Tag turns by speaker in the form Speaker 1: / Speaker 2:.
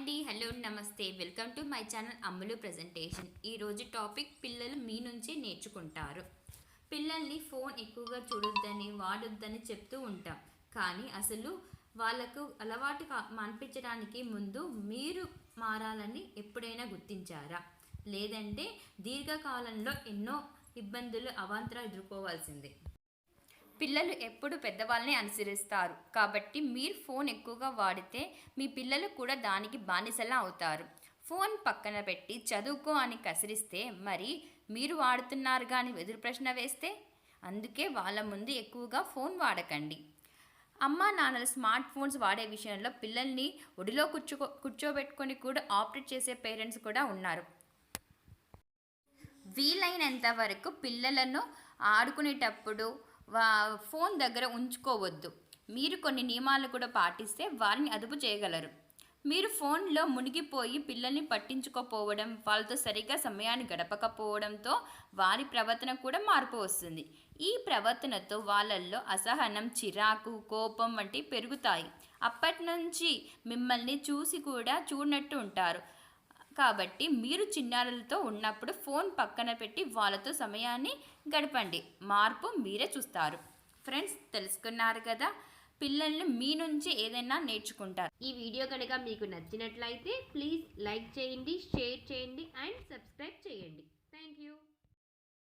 Speaker 1: అండి హలో నమస్తే. Welcome to my channel Ammulu presentation. ఈరోజు టాపిక్ పిల్లలు మీ నుంచే నేర్చుకుంటారు. పిల్లల్ని ఫోన్ ఎక్కువగా చూడొద్దని వాడొద్దని చెప్తూ ఉంటాం. కానీ అసలు వాళ్ళకు అలవాటు కా- మాన్పించడానికి ముందు మీరు మారాలని ఎప్పుడైనా గుర్తించారా? లేదంటే దీర్ఘకాలంలో ఎన్నో ఇబ్బందులు అవాంతరాలు ఎదుర్కోవాల్సిందే. పిల్లలు ఎప్పుడు పెద్దవాళ్ళని అనుసరిస్తారు. కాబట్టి మీరు ఫోన్ ఎక్కువగా వాడితే మీ పిల్లలు కూడా దానికి బానిసలా అవుతారు. ఫోన్ పక్కన పెట్టి చదువుకో అని కసిరిస్తే మరి మీరు వాడుతున్నారు కానీ ఎదురు ప్రశ్న వేస్తే? అందుకే వాళ్ళ ముందు ఎక్కువగా ఫోన్ వాడకండి. అమ్మా నాన్నలు స్మార్ట్ ఫోన్స్ వాడే విషయంలో పిల్లల్ని ఒడిలో కూర్చో కూర్చోబెట్టుకొని కూడా ఆపరేట్ చేసే పేరెంట్స్ కూడా ఉన్నారు. వీలైనంత వరకు పిల్లలను ఆడుకునేటప్పుడు ఫోన్ దగ్గర ఉంచుకోవద్దు. మీరు కొన్ని నియమాలు కూడా పాటిస్తే వారిని అదుపు చేయగలరు. మీరు ఫోన్లో మునిగిపోయి పిల్లల్ని పట్టించుకోపోవడం వాళ్ళతో సరిగ్గా సమయాన్ని గడపకపోవడంతో వారి ప్రవర్తన కూడా మార్పు వస్తుంది. ఈ ప్రవర్తనతో వాళ్ళల్లో అసహనం చిరాకు కోపం వంటివి పెరుగుతాయి. అప్పటి నుంచి మిమ్మల్ని చూసి కూడా చూడనట్టు ఉంటారు. కాబట్టి మీరు చిన్నారులతో ఉన్నప్పుడు ఫోన్ పక్కన పెట్టి వాళ్ళతో సమయాన్ని గడపండి. మార్పు మీరే చూస్తారు. ఫ్రెండ్స్ తెలుసుకున్నారు కదా? పిల్లల్ని మీ నుంచి ఏదైనా నేర్చుకుంటారు.
Speaker 2: ఈ వీడియో కనుక మీకు నచ్చినట్లయితే ప్లీజ్ లైక్ చేయండి షేర్ చేయండి అండ్